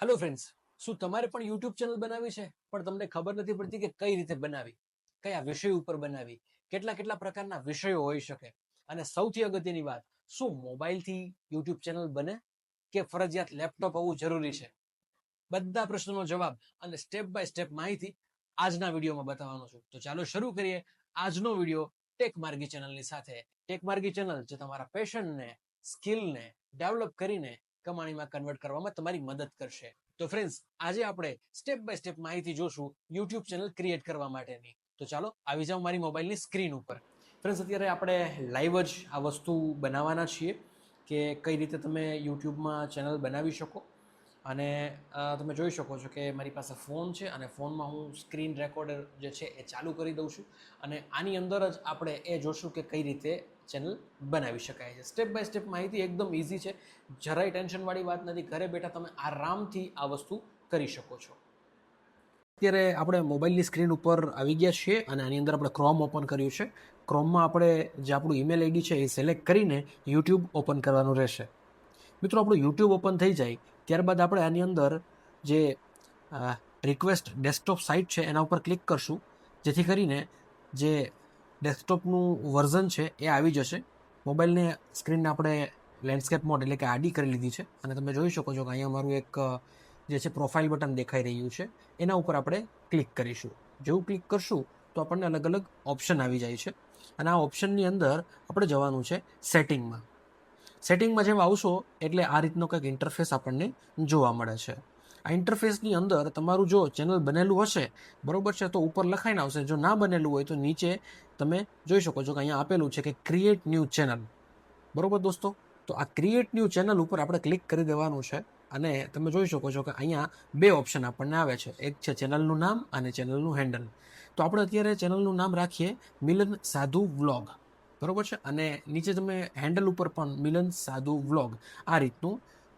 Hello friends શું તમારે પણ યુટ્યુબ ચેનલ બનાવી છે? પણ તમને ખબર નથી પડતી કે કઈ રીતે બનાવી? કયા વિષય ઉપર બનાવી? કેટલા કેટલા પ્રકારના વિષયો હોઈ શકે? અને સૌથી અગત્યની વાત, શું મોબાઈલથી યુટ્યુબ ચેનલ બને કે ફરજિયાત લેપટોપ હોવું જરૂરી છે? બધા પ્રશ્નોનો જવાબ અને સ્ટેપ બાય સ્ટેપ માહિતી આજના વિડીયોમાં બતાવવાનો છું. તો ચાલો શરૂ કરીએ આજનો વીડિયો ટેક માર્ગી ચેનલની સાથે. ટેક માર્ગી ચેનલ જે તમારા પેશનને સ્કિલને ડેવલપ કરીને કમાણીમાં કન્વર્ટ કરવામાં તમારી મદદ કરશે. તો ફ્રેન્ડ્સ આજે આપણે સ્ટેપ બાય સ્ટેપ માહિતી જોશું યુટ્યુબ ચેનલ ક્રિએટ કરવા માટેની. તો ચાલો, આવી જાઓ મારી મોબાઈલની સ્ક્રીન ઉપર. ફ્રેન્ડ્સ અત્યારે આપણે લાઈવ જ આ વસ્તુ બનાવવાના છીએ કે કઈ રીતે તમે યુટ્યુબમાં ચેનલ બનાવી શકો. અને તમે જોઈ શકો છો કે મારી પાસે ફોન છે અને ફોનમાં હું સ્ક્રીન રેકોર્ડર જે છે એ ચાલુ કરી દઉં છું. અને આની અંદર જ આપણે એ જોશું કે કઈ રીતે ચેનલ બનાવી શકાય છે. સ્ટેપ બાય સ્ટેપ માહિતી એકદમ ઇઝી છે. જરાય ટેન્શનવાળી વાત નથી. ઘરે બેઠા તમે આરામથી આ વસ્તુ કરી શકો છો. અત્યારે આપણે મોબાઈલની સ્ક્રીન ઉપર આવી ગયા છીએ અને આની અંદર આપણે ક્રોમ ઓપન કર્યું છે. ક્રોમમાં આપણે જે આપણું ઈમેલ આઈડી છે એ સિલેક્ટ કરીને યુટ્યુબ ઓપન કરવાનું રહેશે. મિત્રો, આપણું યુટ્યુબ ઓપન થઈ જાય, ત્યારબાદ આપણે આની અંદર જે રિક્વેસ્ટ ડેસ્કટોપ સાઇટ છે એના ઉપર ક્લિક કરશું. જેથી કરીને જે ડેસ્કટોપનું વર્ઝન છે, એ આવી જશે. મોબાઈલને સ્ક્રીનને આપણે લેન્ડસ્કેપ મોડ એટલે કે આડી કરી લીધી છે. અને તમે જોઈ શકો છો કે અહીંયા અમારું એક, જે છે પ્રોફાઇલ બટન દેખાઈ રહ્યું છે. એના ઉપર આપણે ક્લિક કરીશું. જેવું ક્લિક કરશું, તો આપણને અલગ અલગ ઓપ્શન આવી જાય છે. અને આ ઓપ્શનની અંદર આપણે જવાનું છે સેટિંગમાં સેટિંગમાં જેમ આવશો, એટલે આ રીતનો કંઈક ઇન્ટરફેસ આપણને જોવા મળે છે. આ ઇન્ટરફેસની અંદર તમારું જો ચેનલ બનેલું હશે, બરોબર છે, તો ઉપર લખાઈને આવશે. જો ના બનેલું હોય, તો નીચે તમે જોઈ શકો છો કે અહીંયા આપેલું છે કે ક્રિએટ ન્યૂ ચેનલ બરોબર દોસ્તો? તો આ ક્રિએટ ન્યૂ ચેનલ ઉપર આપણે ક્લિક કરી દેવાનું છે અને તમે જોઈ શકો છો કે અહીંયા બે ઓપ્શન આપણને આવે છે. એક છે ચેનલનું નામ અને ચેનલનું હેન્ડલ તો આપણે અત્યારે ચેનલનું નામ રાખીએ મિલન સાધુ વ્લોગ. બરાબર છે? અને નીચે તમે હેન્ડલ ઉપર પણ મિલન સાધુ વ્લોગ આ રીતનું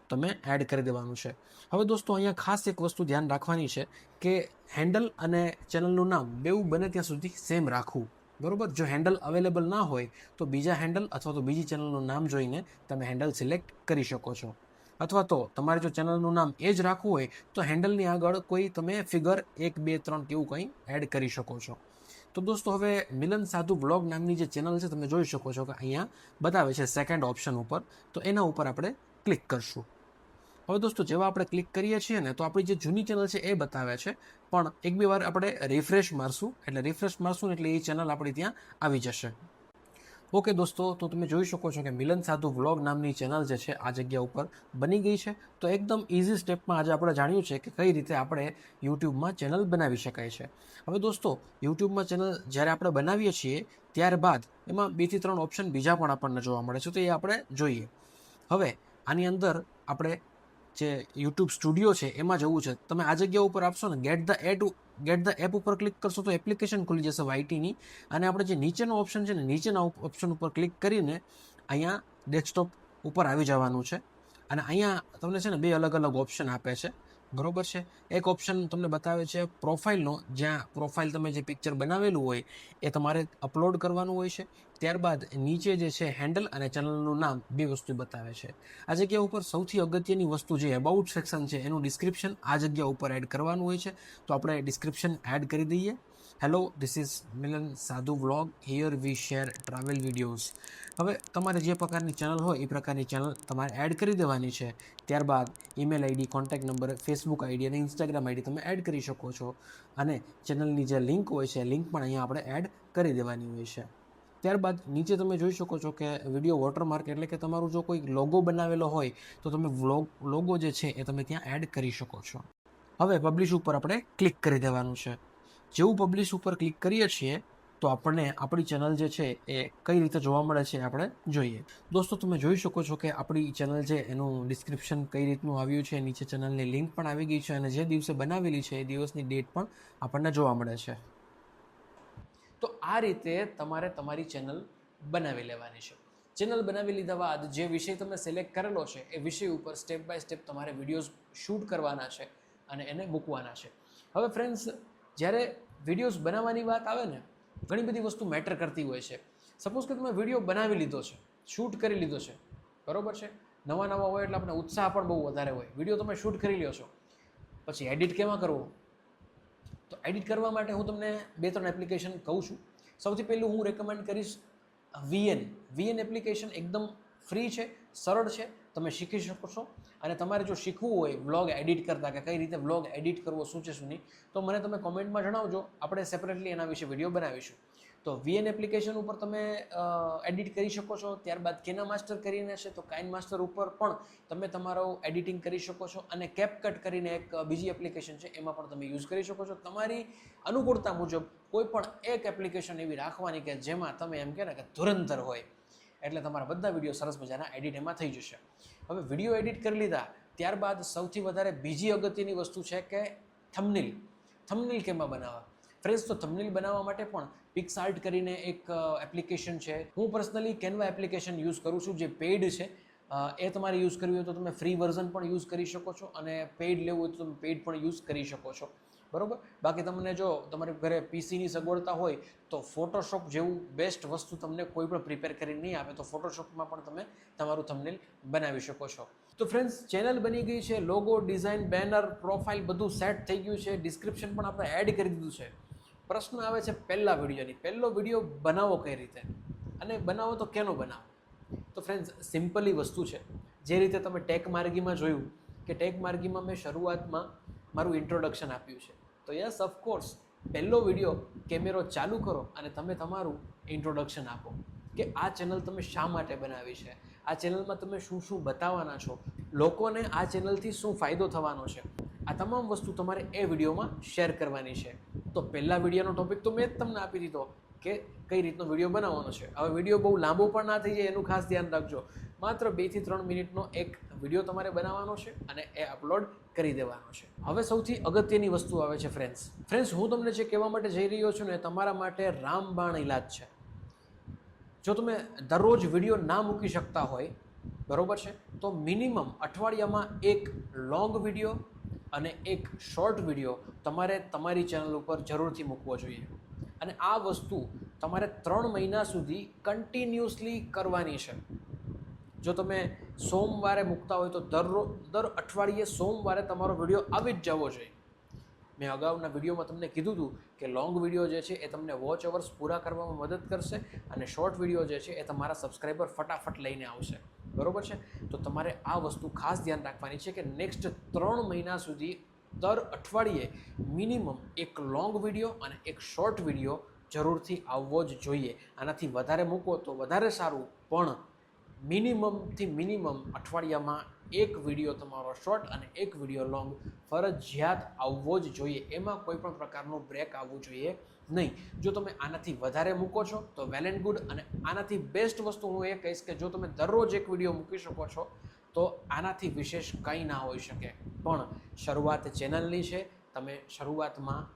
તમે એડ કરી દેવાનું છે. હવે દોસ્તો અહીંયા ખાસ એક વસ્તુ ધ્યાન રાખવાની છે કે હેન્ડલ અને ચેનલનું નામ બેવું બને ત્યાં સુધી સેમ રાખવું. બરોબર? જો હેન્ડલ અવેલેબલ ના હોય, તો બીજા હેન્ડલ અથવા તો બીજી ચેનલનું નામ જોઈને તમે હેન્ડલ સિલેક્ટ કરી શકો છો. અથવા તો તમારે જો ચેનલનું નામ એ જ રાખવું હોય, તો હેન્ડલની આગળ કોઈ તમે ફિગર એક, બે, ત્રણ કેવું કંઈ એડ કરી શકો છો. તો દોસ્તો, હવે મિલન સાધુ બ્લોગ નામની જે ચેનલ છે, તમે જોઈ શકો છો કે અહીંયા બતાવે છે સેકન્ડ ઓપ્શન ઉપર. તો એના ઉપર આપણે ક્લિક કરશું. હવે દોસ્તો, જેવા આપણે ક્લિક કરીએ છીએ ને, તો આપણી જે જૂની ચેનલ છે એ બતાવે છે. પણ એક બે વાર આપણે રિફ્રેશ મારશું. એટલે રિફ્રેશ મારશું એટલે એ ચેનલ આપણી ત્યાં આવી જશે. ઓકે દોસ્તો, તો તમે જોઈ શકો છો કે મિલન સાધુ વ્લોગ નામની ચેનલ જે છે, આ જગ્યા ઉપર બની ગઈ છે. તો એકદમ ઇઝી સ્ટેપમાં આજે આપણે જાણ્યું છે કે કઈ રીતે આપણે યુટ્યુબમાં ચેનલ બનાવી શકાય છે. હવે દોસ્તો, યુટ્યુબમાં ચેનલ જ્યારે આપણે બનાવીએ છીએ, ત્યારબાદ એમાં બેથી ત્રણ ઓપ્શન બીજા પણ આપણને જોવા મળે છે, તો એ આપણે જોઈએ. હવે આની અંદર આપણે જે યુટ્યુબ સ્ટુડિયો છે, એમાં જવું છે. તમે આ જગ્યા ઉપર આપશો ને get the ad get the app ઉપર ક્લિક કરશો તો એપ્લિકેશન ખુલી જશે વાયટીની અને આપણે જે નીચેનો ઓપ્શન છે ને, નીચેના ઓપ્શન ઉપર ક્લિક કરીને અહીંયા ડેસ્કટોપ ઉપર આવી જવાનું છે. અને અહીંયા તમને છે ને બે અલગ અલગ ઓપ્શન આપે છે. બરોબર છે? એક ઓપ્શન તમને બતાવે છે પ્રોફાઇલનો જ્યાં પ્રોફાઇલ તમે જે પિક્ચર બનાવેલું હોય, એ તમારે અપલોડ કરવાનું હોય છે. ત્યારબાદ નીચે જે છે હેન્ડલ અને ચેનલનું નામ બે વસ્તુ બતાવે છે. આ જગ્યા ઉપર સૌથી અગત્યની વસ્તુ જે અબાઉટ સેક્શન છે, એનું ડિસ્ક્રિપ્શન આ જગ્યા ઉપર એડ કરવાનું હોય છે. તો આપણે ડિસ્ક્રિપ્શન એડ કરી દઈએ. Hello this is Milan Sadhu vlog here we share travel videos હવે તમારે જે પ્રકારની ચેનલ હોય, એ પ્રકારની ચેનલ તમારે એડ કરી દેવાની છે. ત્યારબાદ email ID contact number Facebook ID અને ઇન્સ્ટાગ્રામ આઈડી તમે એડ કરી શકો છો. અને ચેનલની જે લિંક હોય છે લિંક પણ અહીંયા આપણે એડ કરી દેવાની હોય છે. ત્યારબાદ નીચે તમે જોઈ શકો છો કે વીડિયો વોટરમાર્ક એટલે કે તમારું જો કોઈ લોગો બનાવેલો હોય, તો તમે વ્લોગ લોગો જે છે, એ તમે ત્યાં એડ કરી શકો છો. હવે પબ્લિશ ઉપર આપણે ક્લિક કરી દેવાનું છે. જેવું પબ્લિશ ઉપર ક્લિક કરીએ છીએ, તો આપણને આપણી ચેનલ જે છે એ કઈ રીતે જોવા મળે છે આપણે જોઈએ. દોસ્તો, તમે જોઈ શકો છો કે આપણી ચેનલ છે એનું ડિસ્ક્રિપ્શન કઈ રીતનું આવ્યું છે, નીચે ચેનલની લિંક પણ આવી ગઈ છે અને જે દિવસે બનાવેલી છે એ દિવસની ડેટ પણ આપણને જોવા મળે છે. તો આ રીતે તમારે તમારી ચેનલ બનાવી લેવાની છે. ચેનલ બનાવી લીધા બાદ જે વિષય તમે સિલેક્ટ કરેલો છે, એ વિષય ઉપર સ્ટેપ બાય સ્ટેપ તમારે વિડીયોઝ શૂટ કરવાના છે અને એને મૂકવાના છે. હવે ફ્રેન્ડ્સ જ્યારે વિડીયોઝ બનાવવાની વાત આવે ને, ઘણી બધી વસ્તુ મેટર કરતી હોય છે. સપોઝ કે તમે વીડિયો બનાવી લીધો છે, શૂટ કરી લીધો છે, બરાબર છે? નવા નવા હોય એટલે આપણે ઉત્સાહ પણ બહુ વધારે હોય. વીડિયો તમે શૂટ કરી લ્યો છો, પછી એડિટ કેમાં કરવો? તો એડિટ કરવા માટે હું તમને બે ત્રણ એપ્લિકેશન કહું છું. સૌથી પહેલું હું રેકમેન્ડ કરીશ વીએન વીએન એપ્લિકેશન એકદમ ફ્રી છે, સરળ છે તમે શીખી શકો છો. અને તમારે જો શીખવું હોય વ્લોગ એડિટ કરતાં કે કઈ રીતે વ્લોગ એડિટ કરવો શું છે શું નહીં, તો મને તમે કોમેન્ટમાં જણાવજો. આપણે સેપરેટલી એના વિશે વીડિયો બનાવીશું. તો વીએન એપ્લિકેશન ઉપર તમે એડિટ કરી શકો છો. ત્યારબાદ કેના માસ્ટર કરીને છે, તો કાઇન માસ્ટર ઉપર પણ તમે તમારો એડિટિંગ કરી શકો છો. અને કેપકટ કરીને એક બીજી એપ્લિકેશન છે, એમાં પણ તમે યુઝ કરી શકો છો. તમારી અનુકૂળતા મુજબ કોઈ પણ એક એપ્લિકેશન એવી રાખવાની કે જેમાં તમે એમ કહે ને કે ધુરંધર હોય. એટલે તમારા બધા વીડિયો સરસ મજાના એડિટ એમાં થઈ જશે. હવે વીડિયો એડિટ કરી લીધા, ત્યારબાદ સૌથી વધારે બીજી અગત્યની વસ્તુ છે કે થમનીલ થમનીલ કેમાં બનાવવા? ફ્રેન્ડ્સ તો થમનીલ બનાવવા માટે પણ પિક્સઆર્ટ કરીને એક એપ્લિકેશન છે. હું પર્સનલી કેનવા એપ્લિકેશન યુઝ કરું છું, જે પેઇડ છે. એ તમારે યુઝ કરવી હોય તો તમે ફ્રી વર્ઝન પણ યુઝ કરી શકો છો અને પેઇડ લેવું હોય તો તમે પેઇડ પણ યુઝ કરી શકો છો. બરોબર? બાકી તમને જો તમારી ઘરે પીસીની સગવડતા હોય તો ફોટોશોપ જેવું બેસ્ટ વસ્તુ તમને કોઈ પણ પ્રિપેર કરી નહીં આપે, તો ફોટોશોપમાં પણ તમે તમારું થંબનેલ બનાવી શકો છો. તો ફ્રેન્ડ્સ ચેનલ બની ગઈ છે લોગો ડિઝાઇન બેનર પ્રોફાઇલ બધું સેટ થઈ ગયું છે. ડિસ્ક્રિપ્શન પણ આપણે એડ કરી દીધું છે. પ્રશ્ન આવે છે પહેલા વિડીયોની, પહેલો વીડિયો બનાવો કઈ રીતે? અને બનાવો તો કેનો બનાવો? તો ફ્રેન્ડ્સ સિમ્પલી વસ્તુ છે. જે રીતે તમે ટેક માર્ગીમાં જોયું કે ટેક માર્ગીમાં મેં શરૂઆતમાં મારું ઇન્ટ્રોડક્શન આપ્યું છે. તો યસ ઓફકોર્સ પહેલો વીડિયો કેમેરો ચાલુ કરો અને તમે તમારું ઇન્ટ્રોડક્શન આપો કે આ ચેનલ તમે શા માટે બનાવી છે? આ ચેનલમાં તમે શું શું બતાવવાના છો? લોકોને આ ચેનલથી શું ફાયદો થવાનો છે? આ તમામ વસ્તુ તમારે એ વિડીયોમાં શેર કરવાની છે. તો પહેલા વિડીયોનો ટોપિક તો મેં જ તમને આપી દીધો કે કઈ રીતનો વીડિયો બનાવવાનો છે. હવે વીડિયો બહુ લાંબો પણ ના થઈ જાય, એનું ખાસ ધ્યાન રાખજો. માત્ર બેથી ત્રણ મિનિટનો એક વીડિયો તમારે બનાવવાનો છે અને એ અપલોડ કરી દેવાનો છે. હવે સૌથી અગત્યની વસ્તુ આવે છે ફ્રેન્ડ્સ ફ્રેન્ડ્સ હું તમને જે કહેવા માટે જઈ રહ્યો છું ને તમારા માટે રામબાણ ઇલાજ છે. જો તમે દરરોજ વીડિયો ના મૂકી શકતા હોય, બરોબર છે? તો મિનિમમ અઠવાડિયામાં એક લોંગ વીડિયો અને એક શોર્ટ વીડિયો તમારે તમારી ચેનલ ઉપર જરૂરથી મૂકવો જોઈએ. અને આ વસ્તુ તમારે ત્રણ મહિના સુધી કન્ટિન્યુઅસલી કરવાની છે. જો તમે સોમવારે મૂકતા હોય તો દરરોજ દર અઠવાડિયે સોમવારે તમારો વીડિયો આવી જ જવો જોઈએ. મેં અગાઉના વિડીયોમાં તમને કીધું હતું કે લોંગ વીડિયો જે છે એ તમને વોચ અવર્સ પૂરા કરવામાં મદદ કરશે અને શોર્ટ વીડિયો જે છે એ તમારા સબસ્ક્રાઈબર ફટાફટ લઈને આવશે. બરોબર છે? તો તમારે આ વસ્તુ ખાસ ધ્યાન રાખવાની છે કે નેક્સ્ટ ત્રણ મહિના સુધી દર અઠવાડિયે મિનિમમ એક લોંગ વીડિયો અને એક શોર્ટ વીડિયો જરૂરથી આવવો જ જોઈએ. આનાથી વધારે મૂકો તો વધારે સારું. પણ મિનિમમથી મિનિમમ અઠવાડિયામાં એક વીડિયો તમારો શોર્ટ અને એક વીડિયો લોંગ ફરજિયાત આવવો જ જોઈએ. એમાં કોઈ પણ પ્રકારનો બ્રેક આવવું જોઈએ નહીં. જો તમે આનાથી વધારે મૂકો છો, તો વેલ એન્ડ ગુડ અને આનાથી બેસ્ટ વસ્તુ હું એ કહીશ કે જો તમે દરરોજ એક વીડિયો મૂકી શકો છો, તો આનાથી વિશેષ કંઈ ના હોઈ શકે. પણ શરૂઆત ચેનલની છે. તમે શરૂઆતમાં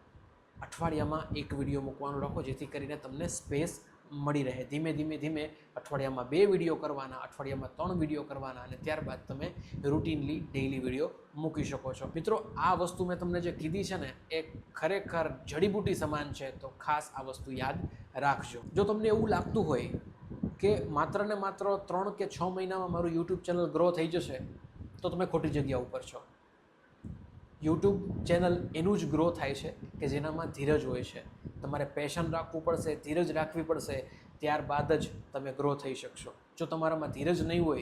અઠવાડિયામાં એક વીડિયો મૂકવાનું રાખો, જેથી કરીને તમને સ્પેસ મળી રહે. ધીમે ધીમે ધીમે અઠવાડિયામાં બે વીડિયો કરવાના, અઠવાડિયામાં ત્રણ વીડિયો કરવાના અને ત્યારબાદ તમે રૂટીનલી ડેઇલી વીડિયો મૂકી શકો છો. મિત્રો, આ વસ્તુ મેં તમને જે કીધી છે ને, એ ખરેખર જડીબૂટી સમાન છે, તો ખાસ આ વસ્તુ યાદ રાખજો. જો તમને એવું લાગતું હોય કે માત્ર ને માત્ર ત્રણ કે છ મહિનામાં મારું યુટ્યુબ ચેનલ ગ્રો થઈ જશે, તો તમે ખોટી જગ્યા ઉપર છો. યુટ્યુબ ચેનલ એનું જ ગ્રો થાય છે કે જેનામાં ધીરજ હોય છે. તમારે પેશન રાખવું પડશે, ધીરજ રાખવી પડશે, ત્યારબાદ જ તમે ગ્રો થઈ શકશો. જો તમારામાં ધીરજ નહીં હોય,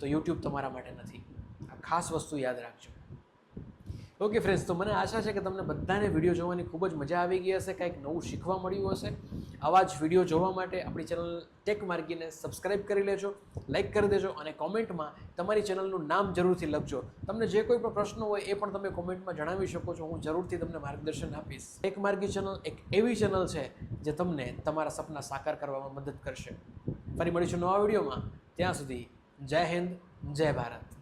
તો યુટ્યુબ તમારા માટે નથી. આ ખાસ વસ્તુ યાદ રાખજો. ઓકે ફ્રેન્ડ્સ તો મને આશા છે કે તમને બધાને વીડિયો જોવાની ખૂબ જ મજા આવી ગઈ હશે, કંઈક નવું શીખવા મળ્યું હશે. આવા જ વીડિયો જોવા માટે આપણી ચેનલ ટેક માર્ગીને સબસ્ક્રાઇબ કરી લેજો લાઇક કરી દેજો અને કોમેન્ટમાં તમારી ચેનલનું નામ જરૂરથી લખજો. તમને જે કોઈ પણ પ્રશ્નો હોય એ પણ તમે કોમેન્ટમાં જણાવી શકો છો, હું જરૂરથી તમને માર્ગદર્શન આપીશ. ટેક માર્ગી ચેનલ એક એવી ચેનલ છે જે તમને તમારા સપના સાકાર કરવામાં મદદ કરશે. ફરી મળીશું નવા વિડીયોમાં ત્યાં સુધી જય હિન્દ, જય ભારત.